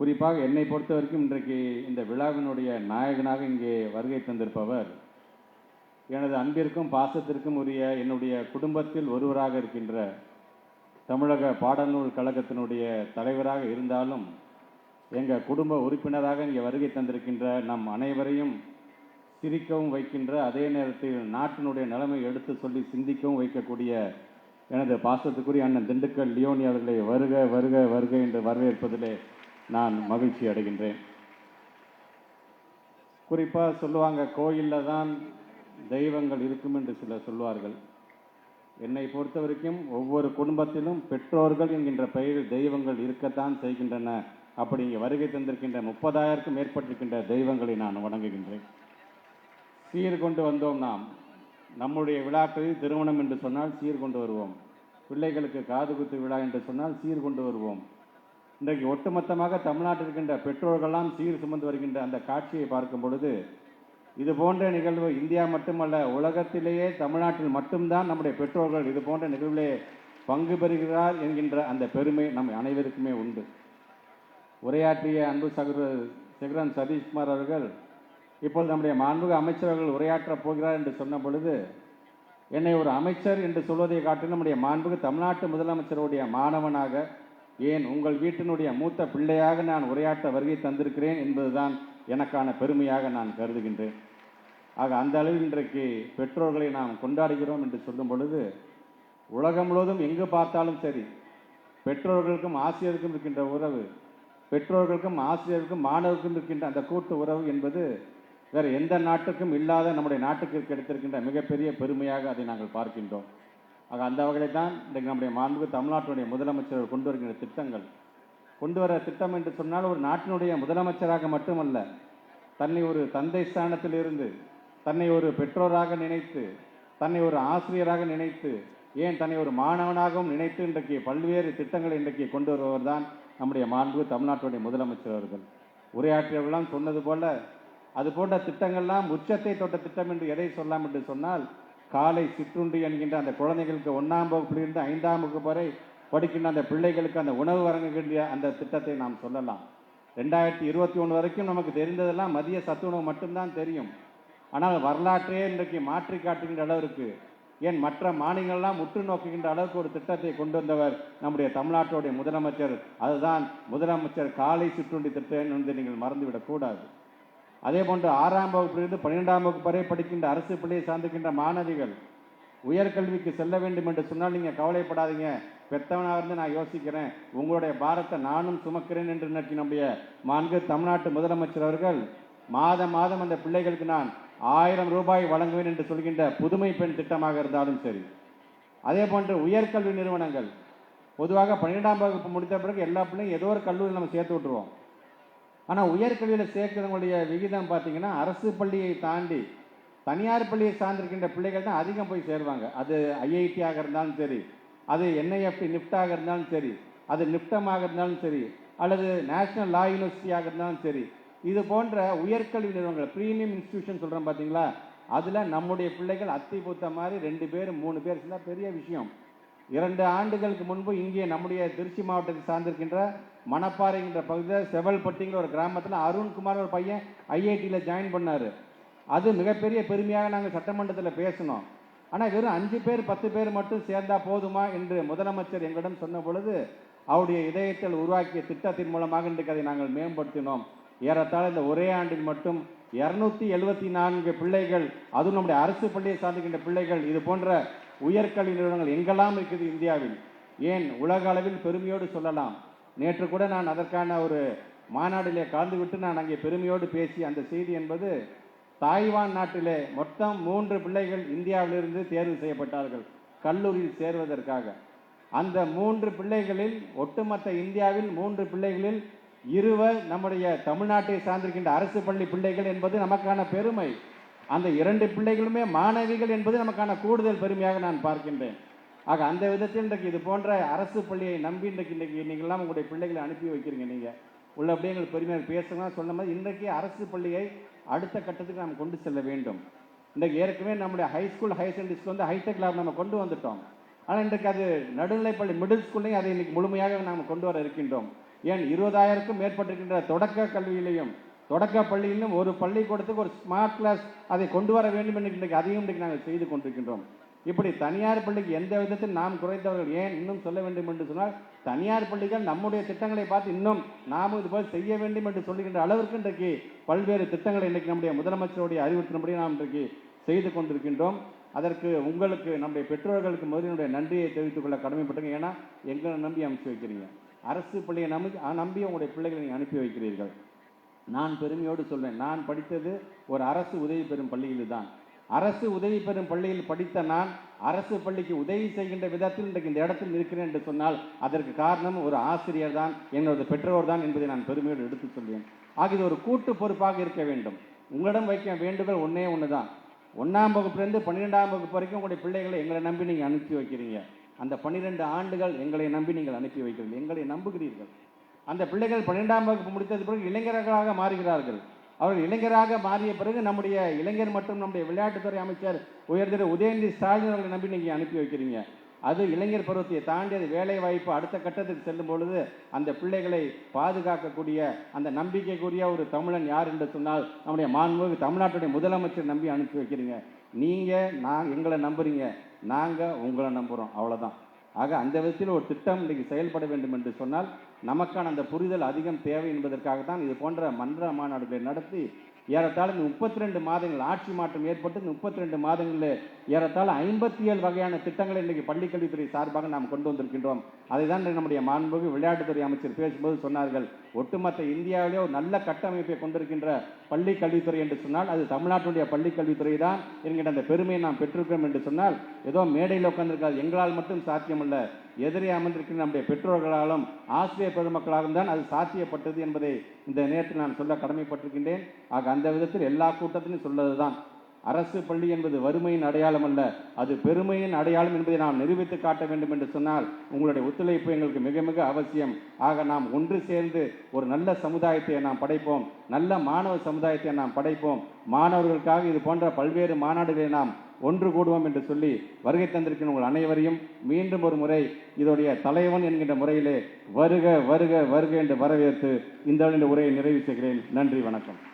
குறிப்பாக என்னை பொறுத்த வரைக்கும் இன்றைக்கு இந்த விழாவினுடைய நாயகனாக இங்கே வருகை தந்திருப்பவர் எனது அன்பிற்கும் பாசத்திற்கும் உரிய என்னுடைய குடும்பத்தில் ஒருவராக இருக்கின்ற தமிழக பாடநூல் கழகத்தினுடைய தலைவராக இருந்தாலும் எங்கள் குடும்ப உறுப்பினராக இங்கே வருகை தந்திருக்கின்ற நம் அனைவரையும் சிரிக்கவும் வைக்கின்ற அதே நேரத்தில் நாட்டினுடைய நிலைமை எடுத்து சொல்லி சிந்திக்கவும் வைக்கக்கூடிய எனது பாசத்துக்குரிய அண்ணன் திண்டுக்கல் லியோனி அவர்களை வருக வருக வருக என்று வரவேற்பதிலே நான் மகிழ்ச்சி அடைகின்றேன். குறிப்பாக சொல்லுவாங்க கோயிலில் தான் தெய்வங்கள் இருக்கும் என்று சிலர் சொல்வார்கள் என்னை பொறுத்த வரைக்கும் ஒவ்வொரு குடும்பத்திலும் பெற்றோர்கள் என்கின்ற பெயரில் தெய்வங்கள் இருக்கத்தான் செய்கின்றன. அப்படி இங்கே வருகை தந்திருக்கின்ற முப்பதாயிரக்கும் மேற்பட்டிருக்கின்ற தெய்வங்களை நான் வணங்குகின்றேன். சீர் கொண்டு வந்தோம் நாம். நம்முடைய விழாக்களில் திருமணம் என்று சொன்னால் சீர் கொண்டு வருவோம். பிள்ளைகளுக்கு காது குத்து விழா என்று சொன்னால் சீர் கொண்டு வருவோம். இன்றைக்கு ஒட்டுமொத்தமாக தமிழ்நாட்டில் இருக்கின்ற பெற்றோர்கள்லாம் சீர் சுமந்து வருகின்ற அந்த காட்சியை பார்க்கும் பொழுது இது போன்ற நிகழ்வு இந்தியா மட்டுமல்ல உலகத்திலேயே தமிழ்நாட்டில் மட்டும்தான் நம்முடைய பெற்றோர்கள் இது போன்ற நிகழ்விலே பங்கு பெறுகிறார் என்கின்ற அந்த பெருமை நம் அனைவருக்குமே உண்டு. உரையாற்றிய அன்பு சகோதரர் சிகரன் சதீஷ்குமார் அவர்கள் இப்பொழுது நம்முடைய மாண்புக அமைச்சர்கள் உரையாற்றப் போகிறார் என்று சொன்ன பொழுது என்னை ஒரு அமைச்சர் என்று சொல்வதை காட்டிலும் நம்முடைய மாண்புக தமிழ்நாட்டு முதலமைச்சருடைய மாணவனாக ஏன் உங்கள் வீட்டினுடைய மூத்த பிள்ளையாக நான் உரையாற்ற வருகை தந்திருக்கிறேன் என்பதுதான் எனக்கான பெருமையாக நான் கருதுகின்றேன். ஆக அந்த அளவில் இன்றைக்கு பெற்றோர்களை நாம் கொண்டாடுகிறோம் என்று சொல்லும் பொழுது உலகம் முழுவதும் எங்கு பார்த்தாலும் சரி பெற்றோர்களுக்கும் ஆசிரியருக்கும் இருக்கின்ற உறவு பெற்றோர்களுக்கும் ஆசிரியருக்கும் மாணவருக்கும் இருக்கின்ற அந்த கூட்டு உறவு என்பது வேறு எந்த நாட்டுக்கும் இல்லாத நம்முடைய நாட்டுக்கு கிடைத்திருக்கின்ற மிகப்பெரிய பெருமையாக அதை நாங்கள் பார்க்கின்றோம். ஆக அந்த வகையில் தான் இன்றைக்கு நம்முடைய மாண்பு தமிழ்நாட்டினுடைய முதலமைச்சர் கொண்டு வருகின்ற திட்டங்கள். கொண்டு வர திட்டம் என்று சொன்னால் ஒரு நாட்டினுடைய முதலமைச்சராக மட்டுமல்ல தன்னை ஒரு தந்தை ஸ்தானத்திலிருந்து தன்னை ஒரு பெற்றோராக நினைத்து தன்னை ஒரு ஆசிரியராக நினைத்து ஏன் தன்னை ஒரு மாணவனாகவும் நினைத்து இன்றைக்கு பல்வேறு திட்டங்களை இன்றைக்கு கொண்டு வருபவர் தான் நம்முடைய மாண்பு தமிழ்நாட்டுடைய முதலமைச்சர் அவர்கள். உரையாற்றியவர்களாம் சொன்னது போல அது போன்ற திட்டங்கள்லாம் உச்சத்தை தொட்ட திட்டம் என்று எதை சொல்லலாம் என்று சொன்னால் காலை சிற்றுண்டி என்கின்ற அந்த குழந்தைகளுக்கு ஒன்றாம் வகுப்பிலிருந்து ஐந்தாம் வகுப்பு வரை படிக்கின்ற அந்த பிள்ளைகளுக்கு அந்த உணவு வழங்குகின்ற அந்த திட்டத்தை நாம் சொல்லலாம். ரெண்டாயிரத்தி இருபத்தி ஒன்று வரைக்கும் நமக்கு தெரிந்ததெல்லாம் மதிய சத்துணவு மட்டும்தான் தெரியும். ஆனால் வரலாற்றே இன்றைக்கு மாற்றி காட்டுகின்ற அளவிற்கு ஏன் மற்ற மாநிலங்கள்லாம் முற்று நோக்குகின்ற அளவுக்கு ஒரு திட்டத்தை கொண்டு வந்தவர் நம்முடைய தமிழ்நாட்டுடைய முதலமைச்சர். அதுதான் முதலமைச்சர் காலை சிற்றுண்டி திட்டம் என்று நீங்கள் மறந்துவிடக்கூடாது. அதே போன்று ஆறாம் வகுப்பிலிருந்து பன்னிரெண்டாம் வகுப்பு வரை படிக்கின்ற அரசு பள்ளியை சார்ந்திருக்கின்ற மாணவிகள் உயர்கல்விக்கு செல்ல வேண்டும் என்று சொன்னால் நீங்கள் கவலைப்படாதீங்க. பெத்தவனாக இருந்து நான் யோசிக்கிறேன். உங்களுடைய பாரத்தை நானும் சுமக்கிறேன் என்று நினைச்சு நம்முடைய மாண்பு தமிழ்நாட்டு முதலமைச்சர் அவர்கள் மாதம் மாதம் அந்த பிள்ளைகளுக்கு நான் ஆயிரம் ரூபாய் வழங்குவேன் என்று சொல்கின்ற புதுமை பெண் திட்டமாக இருந்தாலும் சரி. அதே போன்று உயர்கல்வி நிறுவனங்கள் பொதுவாக பன்னிரெண்டாம் வகுப்பு முடித்த பிறகு எல்லா பிள்ளையும் ஏதோ ஒரு கல்லூரியில் நம்ம சேர்த்து விட்டுருவோம். ஆனால் உயர்கல்வியில் சேர்க்கிறவங்களுடைய விகிதம் பார்த்தீங்கன்னா அரசு பள்ளியை தாண்டி தனியார் பள்ளியை சார்ந்திருக்கின்ற பிள்ளைகள் தான் அதிகம் போய் சேருவாங்க. அது ஐஐடியாக இருந்தாலும் சரி அது என்ஐஎஃப்டி நிஃப்டாக இருந்தாலும் சரி அது நிப்டமாக இருந்தாலும் சரி அல்லது நேஷனல் லா யூனிவர்சிட்டியாக இருந்தாலும் சரி இது போன்ற உயர்கல்வி நிறுவனங்கள் ப்ரீமியம் இன்ஸ்டியூஷன் சொல்கிறோம் பார்த்தீங்களா அதில் நம்முடைய பிள்ளைகள் அத்தி பூத்த மாதிரி ரெண்டு பேர் மூணு பேர் சேர்ந்தா பெரிய விஷயம். இரண்டு ஆண்டுகளுக்கு முன்பு இங்கே நம்முடைய திருச்சி மாவட்டத்தை சார்ந்திருக்கின்ற மணப்பாறைங்கிற பகுதியில் செவல்பட்டிங்கிற ஒரு கிராமத்தில் அருண்குமார் ஒரு பையன் ஐஐடியில் ஜாயின் பண்ணார். அது மிகப்பெரிய பெருமையாக நாங்கள் சட்டமன்றத்தில் பேசினோம். ஆனால் வெறும் அஞ்சு பேர் பத்து பேர் மட்டும் சேர்ந்தால் போதுமா என்று முதலமைச்சர் எங்களிடம் சொன்ன பொழுது அவருடைய இதயத்தில் உருவாக்கிய திட்டத்தின் மூலமாக இன்றைக்கு அதை நாங்கள் மேம்படுத்தினோம். ஏறத்தாழ இந்த ஒரே ஆண்டில் மட்டும் இரநூத்தி எழுபத்தி நான்கு பிள்ளைகள் அதுவும் நம்முடைய அரசு பள்ளியை சார்ந்திருக்கின்ற பிள்ளைகள் இது போன்ற உயர்கல்வி நிறுவனங்கள் எங்கெல்லாம் இருக்குது இந்தியாவில்? ஏன் உலக அளவில் பெருமையோடு சொல்லலாம். நேற்று கூட நான் அதற்கான ஒரு மாநாட்டிலே கலந்துவிட்டு நான் அங்கே பெருமையோடு பேசி அந்த செய்தி என்பது தாய்வான் நாட்டிலே மொத்தம் மூன்று பிள்ளைகள் இந்தியாவிலிருந்து தேர்வு செய்யப்பட்டார்கள் கல்லூரியில் சேர்வதற்காக. அந்த மூன்று பிள்ளைகளில் ஒட்டுமொத்த இந்தியாவில் மூன்று பிள்ளைகளில் இருவர் நம்முடைய தமிழ்நாட்டை சார்ந்திருக்கின்ற அரசு பள்ளி பிள்ளைகள் என்பது நமக்கான பெருமை. அந்த இரண்டு பிள்ளைகளுமே மாணவிகள் என்பது நமக்கான கூடுதல் பெருமையாக நான் பார்க்கின்றேன். ஆக அந்த விதத்தில் இன்றைக்கு இது போன்ற அரசு பள்ளியை நம்பி இன்றைக்கு இன்றைக்கு நீங்கள்லாம் உங்களுடைய பிள்ளைகளை அனுப்பி வைக்கிறீங்க நீங்கள் உள்ள அப்படியே எங்களுக்கு பெருமையாக பேசணும் சொன்ன மாதிரி இன்றைக்கு அரசு பள்ளியை அடுத்த கட்டத்துக்கு நாம் கொண்டு செல்ல வேண்டும். இன்றைக்கு ஏற்கனவே நம்முடைய high school higher secondary school வந்து ஹைடெக் லேப் நம்ம கொண்டு வந்துட்டோம். ஆனால் இன்றைக்கு அது நடுநிலைப்பள்ளி மிடில் ஸ்கூல்லையும் அதை இன்றைக்கி முழுமையாக நாம் கொண்டு வர இருக்கின்றோம். ஏன் இருபதாயிரக்கும் மேற்பட்டிருக்கின்ற தொடக்க கல்வியிலையும் தொடக்க பள்ளியிலும் ஒரு பள்ளிக்கூடத்துக்கு ஒரு ஸ்மார்ட் கிளாஸ் அதை கொண்டு வர வேண்டும் என்று இன்றைக்கு அதையும் இன்றைக்கு நாங்கள் செய்து கொண்டிருக்கின்றோம். இப்படி தனியார் பள்ளிக்கு எந்த விதத்தில் நாம் குறைந்தவர்கள் ஏன் இன்னும் சொல்ல வேண்டும் என்று சொன்னால் தனியார் பள்ளிகள் நம்முடைய திட்டங்களை பார்த்து இன்னும் நாமும் இதுபோல் செய்ய வேண்டும் என்று சொல்லுகின்ற அளவிற்கு இன்றைக்கு பல்வேறு திட்டங்களை இன்றைக்கு நம்முடைய முதலமைச்சருடைய அறிவுறுத்தினபடி நாம் இன்றைக்கு செய்து கொண்டிருக்கின்றோம். அதற்கு உங்களுக்கு நம்முடைய பெற்றோர்களுக்கு முதலினுடைய நன்றியை தெரிவித்துக் கொள்ள கடமைப்பட்டுங்க ஏன்னா எங்களை நம்பி அனுப்பி வைக்கிறீங்க. அரசு பள்ளியை நம்பி நம்பி உங்களுடைய பிள்ளைகளை நீங்கள் அனுப்பி வைக்கிறீர்கள். நான் பெருமையோடு சொல்வேன் நான் படித்தது ஒரு அரசு உதவி பெறும் பள்ளியில் தான் அரசு உதவி பெறும் பள்ளியில் படித்த நான் அரசு பள்ளிக்கு உதவி செய்கின்ற விதத்தில் இன்றைக்கு இந்த இடத்தில் இருக்கிறேன் என்று சொன்னால் அதற்கு காரணம் ஒரு ஆசிரியர் தான் என்னோட பெற்றோர் தான் என்பதை நான் பெருமையோடு எடுத்து சொல்வேன். ஆக இது ஒரு கூட்டு பொறுப்பாக இருக்க வேண்டும். உங்களிடம் வைக்க வேண்டுதல் ஒன்றே ஒன்று தான் ஒன்றாம் வகுப்புலேருந்து பன்னிரெண்டாம் வகுப்பு வரைக்கும் உங்களுடைய பிள்ளைகளை எங்களை நம்பி நீங்கள் அனுப்பி வைக்கிறீங்க. அந்த பன்னிரெண்டு ஆண்டுகள் எங்களை நம்பி நீங்கள் அனுப்பி வைக்கிறீர்கள் எங்களை நம்புகிறீர்கள். அந்த பிள்ளைகள் பன்னிரெண்டாம் வகுப்பு முடித்தது பிறகு இளைஞர்களாக மாறுகிறார்கள். அவர்கள் இளைஞராக மாறிய பிறகு நம்முடைய இளைஞர் மற்றும் நம்முடைய விளையாட்டுத்துறை அமைச்சர் உயர்திரு உதயநிதி ஸ்டாலின் அவர்களை நம்பி நீங்கள் அனுப்பி வைக்கிறீங்க. அது இளைஞர் பருவத்தை தாண்டி அது வேலை வாய்ப்பு அடுத்த கட்டத்துக்கு செல்லும் பொழுது அந்த பிள்ளைகளை பாதுகாக்கக்கூடிய அந்த நம்பிக்கைக்குரிய ஒரு தமிழன் யார் என்று சொன்னால் நம்முடைய மாண்புமிகு தமிழ்நாட்டுடைய முதலமைச்சர் நம்பி அனுப்பி வைக்கிறீங்க. நீங்கள் நான் எங்களை நம்புறீங்க. நாங்கள் உங்களை நம்புகிறோம் அவ்வளோதான் ஆக அந்த விதத்தில் ஒரு திட்டம் இன்றைக்கு செயல்பட வேண்டும் என்று சொன்னால் நமக்கான அந்த புரிதல் அதிகம் தேவை என்பதற்காகத்தான் இது போன்ற மன்ற மாநாடுகளை நடத்தி ஏறத்தாழ இந்த முப்பத்தி ரெண்டு மாதங்கள் ஆட்சி மாற்றம் ஏற்பட்டு இந்த முப்பத்தி ரெண்டு மாதங்களில் ஏறத்தாழ ஐம்பத்தி ஏழு வகையான திட்டங்களை இன்றைக்கு பள்ளிக்கல்வித்துறை சார்பாக நாம் கொண்டு வந்திருக்கின்றோம். அதை தான் நம்முடைய மாண்புமிகு விளையாட்டுத்துறை அமைச்சர் பேசும்போது சொன்னார்கள். ஒட்டுமொத்த இந்தியாவிலே ஒரு நல்ல கட்டமைப்பை கொண்டிருக்கின்ற பள்ளி கல்வித்துறை என்று சொன்னால் அது தமிழ்நாட்டுடைய பள்ளி கல்வித்துறை தான் என்கின்ற அந்த பெருமையை நாம் பெற்றிருக்கிறோம் என்று சொன்னால் ஏதோ மேடையில் உட்கார்ந்திருக்காது எங்களால் மட்டும் சாத்தியமல்ல. எதிரே அமர்ந்திருக்கிற நம்முடைய பெற்றோர்களாலும் ஆசிரியர் பெருமக்களாலும் தான் அது சாத்தியப்பட்டது என்பதை இந்த நேரத்தில் நான் சொல்ல கடமைப்பட்டிருக்கின்றேன். ஆக அந்த விதத்தில் எல்லா கூட்டத்திலும் சொல்லதுதான் அரசு பள்ளி என்பது வறுமையின் அடையாளம் அல்ல. அது பெருமையின் அடையாளம் என்பதை நாம் நிரூபித்து காட்ட வேண்டும் என்று சொன்னால் உங்களுடைய ஒத்துழைப்பு எங்களுக்கு மிக மிக அவசியம். ஆக நாம் ஒன்று சேர்ந்து ஒரு நல்ல சமுதாயத்தை நாம் படைப்போம். நல்ல மாணவ சமுதாயத்தை நாம் படைப்போம். மாணவர்களுக்காக இது போன்ற பல்வேறு மாநாடுகளை நாம் ஒன்று கூடுவோம் என்று சொல்லி வருகை தந்திருக்கிற உங்கள் அனைவரையும் மீண்டும் ஒரு முறை இதோடைய தலைவன் என்கின்ற முறையிலே வருக வருக வருக என்று வரவேற்று இந்த உரையை நிறைவு செய்கிறேன். நன்றி வணக்கம்.